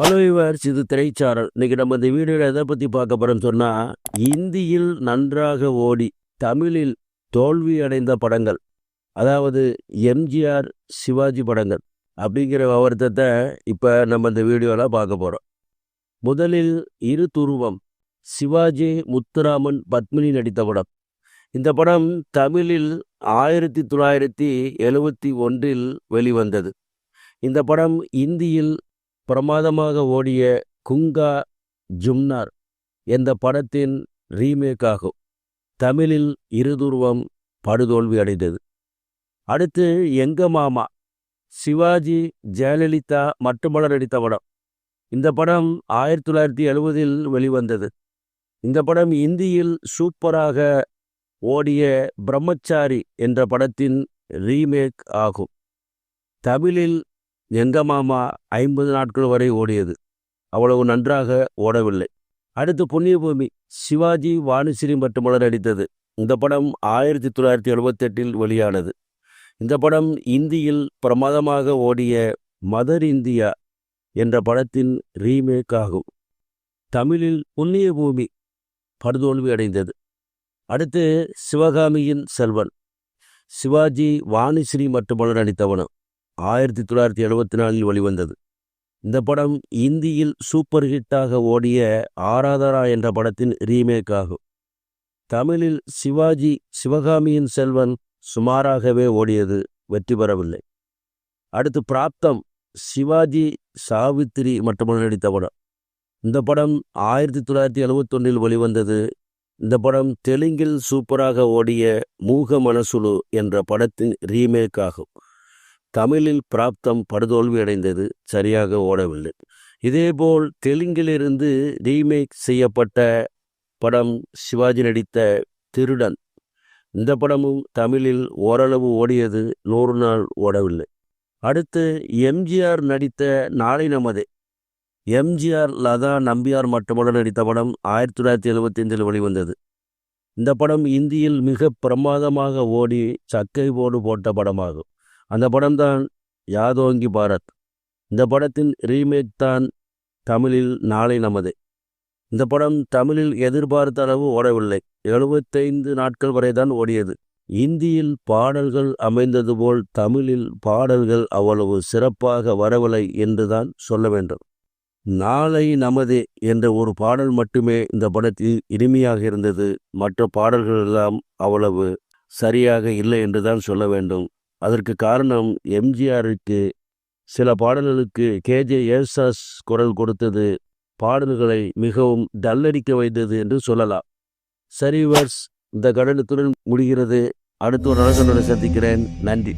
Hello viewers இது திரைச்சாரல். இன்னைக்கு நம்ம இந்த வீடியோவில் எதை பற்றி பார்க்க போகிறோம்னு சொன்னால் இந்தியில் நன்றாக ஓடி தமிழில் தோல்வி அடைந்த படங்கள். அதாவது எம்ஜிஆர் சிவாஜி படங்கள் அப்படிங்கிற விவரத்தை இப்போ நம்ம இந்த வீடியோவில் பார்க்க போகிறோம் முதலில் இரு துருவம் சிவாஜி முத்துராமன் பத்மினி நடித்த படம். இந்த படம் தமிழில் ஆயிரத்தி தொள்ளாயிரத்தி எழுவத்தி ஒன்றில் வெளிவந்தது. இந்த படம் இந்தியில் பிரமாதமாக ஓடிய குங்கா ஜும்னார் என்ற படத்தின் ரீமேக் ஆகும் தமிழில் இருதுருவம் படுதோல்வி அடைந்தது. அடுத்து எங்க மாமா சிவாஜி ஜெயலலிதா மட்டுமல நடித்த படம். இந்த படம் ஆயிரத்தி தொள்ளாயிரத்தி எழுபதில் வெளிவந்தது. இந்த படம் இந்தியில் சூப்பராக ஓடிய பிரம்மச்சாரி என்ற படத்தின் ரீமேக் ஆகும். தமிழில் எங்கள் மாமா ஐம்பது நாட்கள் வரை ஓடியது. அவ்வளவு நன்றாக ஓடவில்லை. அடுத்து புண்ணியபூமி சிவாஜி வானுசிரி மற்றும் மலர் நடித்தது இந்த படம் ஆயிரத்தி தொள்ளாயிரத்தி எழுபத்தெட்டில் வெளியானது. இந்த படம் இந்தியில் பிரமாதமாக ஓடிய மதர் இந்தியா என்ற படத்தின் ரீமேக் ஆகும். தமிழில் புண்ணிய பூமி படுதோல்வி அடைந்தது. அடுத்து சிவகாமியின் செல்வன். சிவாஜி வாணிஸ்ரீ மட்டுமல அடித்தவனும். ஆயிரத்தி தொள்ளாயிரத்தி எழுபத்தி நாலில் வெளிவந்தது. இந்த படம் இந்தியில் சூப்பர் ஹிட்டாக ஓடிய ஆராதரா என்ற படத்தின் ரீமேக் ஆகும். தமிழில் சிவாஜி சிவகாமியின் செல்வன் சுமாராகவே ஓடியது வெற்றி பெறவில்லை. அடுத்து பிராப்தம் சிவாஜி சாவித்திரி மட்டுமல்ல நடித்த படம். இந்த படம் ஆயிரத்தி தொள்ளாயிரத்தி எழுபத்தொன்னில் வெளிவந்தது. இந்த படம் தெலுங்கில் சூப்பராக ஓடிய மூக மனசுலு என்ற படத்தின் ரீமேக் ஆகும். தமிழில் பிராப்தம் படுதோல்வி அடைந்தது சரியாக ஓடவில்லை. இதேபோல் தெலுங்கிலிருந்து ரீமேக் செய்யப்பட்ட படம் சிவாஜி நடித்த திருடன். இந்த படமும் தமிழில் ஓரளவு ஓடியது நூறு நாள் ஓடவில்லை. அடுத்து எம்ஜிஆர் நடித்த நாளை நமதே. எம்ஜிஆர் லதா நம்பியார் மட்டுமல்ல நடித்த படம் ஆயிரத்தி தொள்ளாயிரத்தி எழுபத்தி ஐந்தில் வெளிவந்தது. இந்த படம் இந்தியில் மிக பிரமாதமாக ஓடி சக்கை போடு போட்ட படமாகும். அந்த படம்தான் யாதோங்கி பாரத். இந்த படத்தின் ரீமேக் தான் தமிழில் நாளை நமதே. இந்த படம் தமிழில் எதிர்பார்த்த அளவு ஓடவில்லை. எழுபத்தைந்து நாட்கள் வரை தான் ஓடியது. இந்தியில் பாடல்கள் அமைந்தது போல் தமிழில் பாடல்கள் அவ்வளவு சிறப்பாக வரவில்லை என்றுதான் சொல்ல வேண்டும். நாளை நமதே என்ற ஒரு பாடல் மட்டுமே இந்த படத்தில் இனிமையாக இருந்தது. மற்ற பாடல்கள் எல்லாம் அவ்வளவு சரியாக இல்லை என்றுதான் சொல்ல வேண்டும். அதற்கு காரணம் எம்ஜிஆருக்கு சில பாடல்களுக்கு கேஜே ஏசாஸ் குரல் கொடுத்தது. பாடல்களை மிகவும் டல்லடிக்க வைத்தது என்று சொல்லலாம். சரி வர்ஸ் இந்த கடனத்துடன் முடிகிறது. அடுத்த ஒரு அழகனுடன் சந்திக்கிறேன். நன்றி.